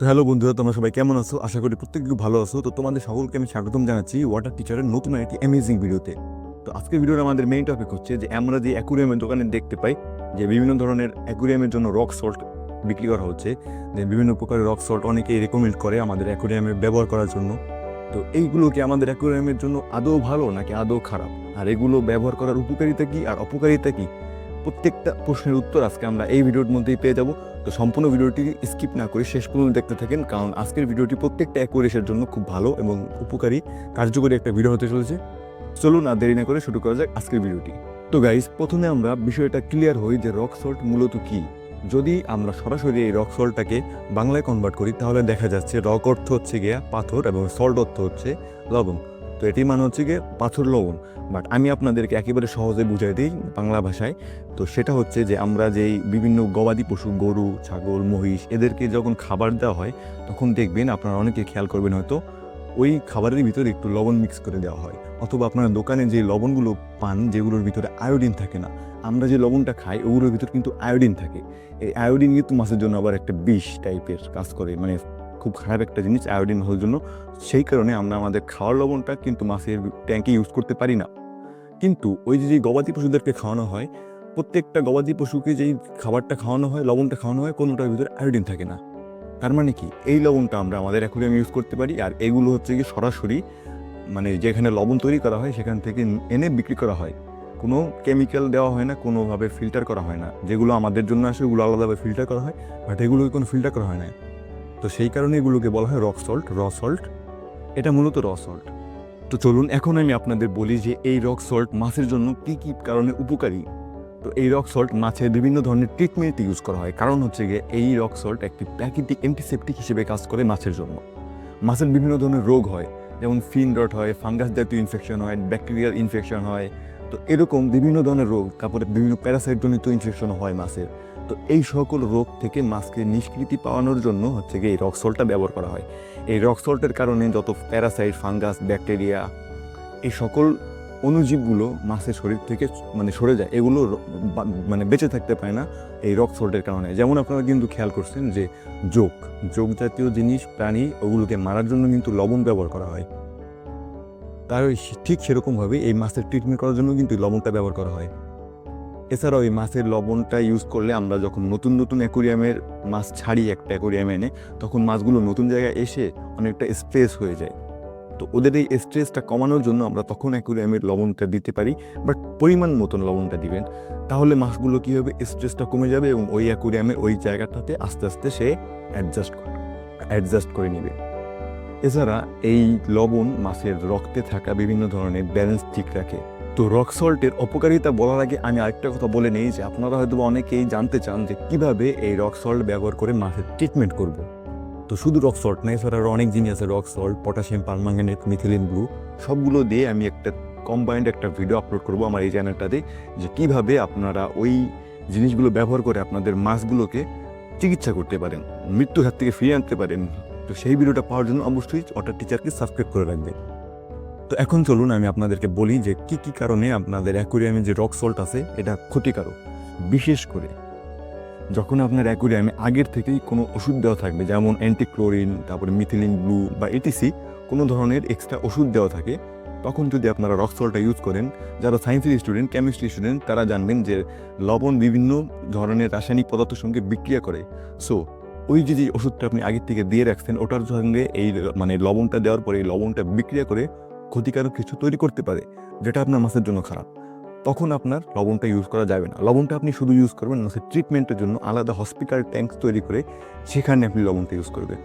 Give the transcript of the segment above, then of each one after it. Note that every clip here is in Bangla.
হ্যালো বন্ধুরা, তোমরা সবাই কেমন আছো? আশা করি প্রত্যেকে ভালো আছো। তো তোমাদের সকলকে আমি স্বাগতম জানাচ্ছি ওয়াটার টিচারের নতুন একটি অ্যামেজিং ভিডিওতে তো আজকের ভিডিওর আমাদের মেইন টপিক হচ্ছে যে আমরা যে অ্যাকুরিয়ামের দোকানে দেখতে পাই, যে বিভিন্ন ধরনের অ্যাকুরিয়ামের জন্য রক সল্ট বিক্রি করা হচ্ছে, যে বিভিন্ন প্রকারের রক সল্ট অনেকেই রেকমেন্ড করে আমাদের অ্যাকুরিয়ামে ব্যবহার করার জন্য। তো এইগুলো কি আমাদের অ্যাকুরিয়ামের জন্য আদৌ ভালো নাকি আদৌ খারাপ? আর এগুলো ব্যবহার করার উপকারিতা কি আর অপকারিতা কি? প্রত্যেকটা প্রশ্নের উত্তর আজকে আমরা এই ভিডিওর মধ্যেই পেয়ে যাব। তো সম্পূর্ণ ভিডিওটি স্কিপ না করে শেষ পর্যন্ত দেখতে থাকেন, কারণ আজকের ভিডিওটি প্রত্যেকটা অ্যাকুরেসের জন্য খুব ভালো এবং উপকারী, কার্যকরী একটা ভিডিও হতে চলেছে। চলুন না দেরি না করে শুরু করা যাক আজকের ভিডিওটি। তো গাইজ প্রথমে আমরা বিষয়টা ক্লিয়ার হই যে রক সল্ট মূলত কি। যদি আমরা সরাসরি এই রক সল্টটাকে বাংলায় কনভার্ট করি, তাহলে দেখা যাচ্ছে রক অর্থ হচ্ছে গিয়া পাথর এবং সল্ট অর্থ হচ্ছে লবণ। তো এটি মানে হচ্ছে গিয়ে পাথর লবণ। বাট আমি আপনাদেরকে একেবারে সহজে বুঝাই দিই বাংলা ভাষায়। তো সেটা হচ্ছে যে আমরা যেই বিভিন্ন গবাদি পশু, গরু, ছাগল, মহিষ, এদেরকে যখন খাবার দেওয়া হয়, তখন দেখবেন আপনারা অনেকে খেয়াল করবেন হয়তো ওই খাবারের ভিতরে একটু লবণ মিক্স করে দেওয়া হয়। অথবা আপনারা দোকানে যে লবণগুলো পান, যেগুলোর ভিতরে আয়োডিন থাকে না, আমরা যে লবণটা খাই, ওগুলোর ভিতরে কিন্তু আয়োডিন থাকে। এই আয়োডিন কিন্তু মাছের জন্য আবার একটা বিষ টাইপের কাজ করে মানে খুব খারাপ একটা জিনিস আয়োডিন হওয়ার জন্য। সেই কারণে আমরা আমাদের খাওয়ার লবণটা কিন্তু মাছের ট্যাঙ্কে ইউজ করতে পারি না। কিন্তু ওই যে গবাদি পশুদেরকে খাওয়ানো হয়, প্রত্যেকটা গবাদি পশুকে যেই খাবারটা খাওয়ানো হয়, লবণটা খাওয়ানো হয়, কোনোটার ভিতরে আয়োডিন থাকে না। তার মানে কি? এই লবণটা আমরা আমাদের অ্যাকুরিয়াম ইউজ করতে পারি, আর এগুলো হচ্ছে কি সরাসরি মানে যেখানে লবণ তৈরি করা হয়, সেখান থেকে এনে বিক্রি করা হয়। কোনো কেমিক্যাল দেওয়া হয় না, কোনোভাবে ফিল্টার করা হয় না। যেগুলো আমাদের জন্য আসে, ওগুলো আলাদাভাবে ফিল্টার করা হয় বাট এগুলোকে কোনো ফিল্টার করা হয় না। তো সেই কারণে এগুলোকে বলা হয় রক সল্ট র সল্ট এটা মূলত র সল্ট তো চলুন, এখন আমি আপনাদের বলি যে এই রক সল্ট মাছের জন্য কী কী কারণে উপকারী। তো এই রক সল্ট মাছের বিভিন্ন ধরনের ট্রিটমেন্ট ইউজ করা হয়। কারণ হচ্ছে গিয়ে এই রক সল্ট একটি প্রাকৃতিক অ্যান্টিসেপটিক হিসেবে কাজ করে মাছের জন্য। মাছের বিভিন্ন ধরনের রোগ হয়, যেমন ফিন রট হয় ফাঙ্গাস জাতীয় ইনফেকশন হয় ব্যাকটেরিয়াল ইনফেকশন হয়। তো এরকম বিভিন্ন ধরনের রোগ, তারপরে বিভিন্ন প্যারাসাইটজনিত ইনফেকশন হয় মাছের। তো এই সকল রোগ থেকে মাছকে নিষ্কৃতি পাওয়ানোর জন্য হচ্ছে গিয়ে এই রক ব্যবহার করা হয়। এই রক সল্টের কারণে যত প্যারাসাইট, ফাঙ্গাস, ব্যাকটেরিয়া এই সকল অণুজীবগুলো মাছের শরীর থেকে মানে সরে যায়, এগুলো মানে বেঁচে থাকতে পারে না এই রক সল্টের কারণে। যেমন আপনারা কিন্তু খেয়াল করছেন যে যোগ যোগ জাতীয় জিনিস, প্রাণী, ওগুলোকে মারার জন্য কিন্তু লবণ ব্যবহার করা হয়। তার ঠিক সেরকমভাবে এই মাছের ট্রিটমেন্ট করার জন্য কিন্তু লবণটা ব্যবহার করা হয়। এছাড়াও এই মাছের লবণটা ইউজ করলে আমরা যখন নতুন নতুন অ্যাকুরিয়ামের মাছ ছাড়ি একটা অ্যাকুরিয়ামে এনে, তখন মাছগুলো নতুন জায়গায় এসে অনেকটা স্ট্রেস হয়ে যায়। তো ওদের এই স্ট্রেসটা কমানোর জন্য আমরা তখন অ্যাকুরিয়ামের লবণটা দিতে পারি বাট পরিমাণ মতন লবণটা দিবেন। তাহলে মাছগুলো কী হবে? স্ট্রেসটা কমে যাবে এবং ওই অ্যাকুরিয়ামের ওই জায়গাটাতে আস্তে আস্তে সে অ্যাডজাস্ট অ্যাডজাস্ট করে নেবে। এছাড়া এই লবণ মাছের রক্তে থাকা বিভিন্ন ধরনের ব্যালেন্স ঠিক রাখে। তো রক সল্টের অপকারিতা বলার আগে আমি আরেকটা কথা বলে নেই যে আপনারা হয়তো অনেকেই জানতে চান যে কীভাবে এই রক সল্ট ব্যবহার করে মাছের ট্রিটমেন্ট করব। তো শুধু রক সল্ট না এছাড়া অনেক জিনিস আছে rock salt potassium permanganate methylene blue সবগুলো দিয়ে আমি একটা কম্বাইন্ড একটা ভিডিও আপলোড করব আমার এই চ্যানেলটাতে যে কীভাবে আপনারা ওই জিনিসগুলো ব্যবহার করে আপনাদের মাছগুলোকে চিকিৎসা করতে পারেন, মৃত্যুর হাত থেকে ফিরিয়ে আনতে পারেন। তো সেই ভিডিওটা পাওয়ার জন্য অবশ্যই ওটার টিচারকে সাবস্ক্রাইব করে রাখবেন। তো এখন চলুন আমি আপনাদেরকে বলি যে কি কি কারণে আপনাদের অ্যাকুরিয়ামে যে রক সল্ট আছে, এটা ক্ষতিকারক। বিশেষ করে যখন আপনার অ্যাকুরিয়ামে আগের থেকেই কোনো ওষুধ দেওয়া থাকবে, যেমন অ্যান্টিক্লোরিন তারপরে মিথিলিন ব্লু বা এটিসি কোনো ধরনের এক্সট্রা ওষুধ দেওয়া থাকে, তখন যদি আপনারা রক সল্টটা ইউজ করেন, যারা সায়েন্সের স্টুডেন্ট কেমিস্ট্রি স্টুডেন্ট তারা জানবেন যে লবণ বিভিন্ন ধরনের রাসায়নিক পদার্থের সঙ্গে বিক্রিয়া করে। সো ওই যে যে ওষুধটা আপনি আগের থেকে দিয়ে রাখছেন, ওটার সঙ্গে এই মানে লবণটা দেওয়ার পরে এই লবণটা বিক্রিয়া করে ক্ষতিকারক কিছু তৈরি করতে পারে, যেটা আপনার মাছের জন্য খারাপ। তখন আপনার লবণটা ইউজ করা যাবে না। লবণটা আপনি শুধু ইউজ করবেন মাছের ট্রিটমেন্টের জন্য আলাদা হসপিটাল ট্যাঙ্ক তৈরি করে সেখানে আপনি লবণটা ইউজ করবেন।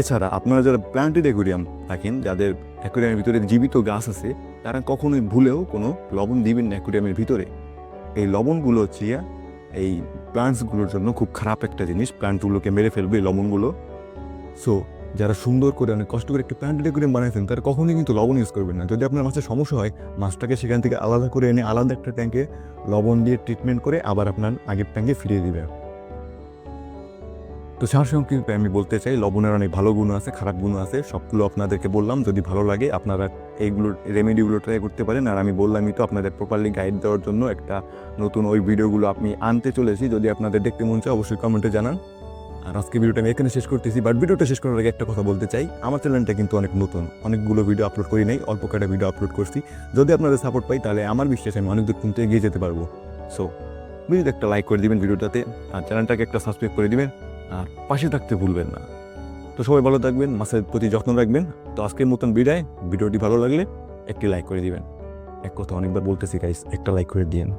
এছাড়া আপনারা যারা প্ল্যান্টেড অ্যাকুরিয়াম থাকেন, যাদের অ্যাকুরিয়ামের ভিতরে জীবিত গাছ আছে, তারা কখনোই ভুলেও কোনো লবণ দিবেন না অ্যাকুরিয়ামের ভিতরে। এই লবণগুলো হচ্ছে এই প্লান্টসগুলোর জন্য খুব খারাপ একটা জিনিস। প্লান্টগুলোকে মেরে ফেলবে লবণগুলো। সো যারা সুন্দর করে অনেক কষ্ট করে একটা প্ল্যান্ট অ্যাকুরিয়াম বানাইছেন, তারা কখনোই কিন্তু লবণ ইউজ করবেন না। যদি আপনার মাছের সমস্যা হয়, মাছটাকে সেখান থেকে আলাদা করে এনে আলাদা একটা ট্যাঙ্কে লবণ দিয়ে ট্রিটমেন্ট করে আবার আপনার আগের ট্যাঙ্কে ফিরিয়ে দিবে। তো সারসংক্ষেপে আমি বলতে চাই, লবণের অনেক ভালো গুণ আছে, খারাপ গুণ আছে। সবগুলো আপনাদেরকে বললাম, যদি ভালো লাগে আপনারা এইগুলো রেমেডিগুলো ট্রাই করতে পারেন। আর আমি বললামই তো আপনাদের প্রপারলি গাইড দেওয়ার জন্য একটা নতুন ওই ভিডিওগুলো আপনি আনতে চলেছি। যদি আপনাদের দেখতে মন চায়, অবশ্যই কমেন্টে জানান। আর আজকে ভিডিওটা আমি এখানে শেষ করতেছি বাট ভিডিওটা শেষ করার আগে একটা কথা বলতে চাই। আমার চ্যানেলটা কিন্তু অনেক নতুন। অনেকগুলো ভিডিও আপলোড করি নাই, অল্প কয়েকটা ভিডিও আপলোড করছি। যদি আপনাদের সাপোর্ট পাই, তাহলে আমার বিশ্বাস আমি অনেক দূর কিন্তু এগিয়ে যেতে পারব। সো ভিডিওতে একটা লাইক করে দিবেন ভিডিওটাতে আর চ্যানেলটাকে একটা সাবস্ক্রাইব করে দিবেন, আর পাশে থাকতে ভুলবেন না। তো সবাই ভালো থাকবেন, মাছের প্রতি যত্ন রাখবেন। তো আজকের মতন বিদায়। ভিডিওটি ভালো লাগলে একটি লাইক করে দিবেন। এক কথা অনেকবার বলতেছি গাইস একটা লাইক করে দিয়েন।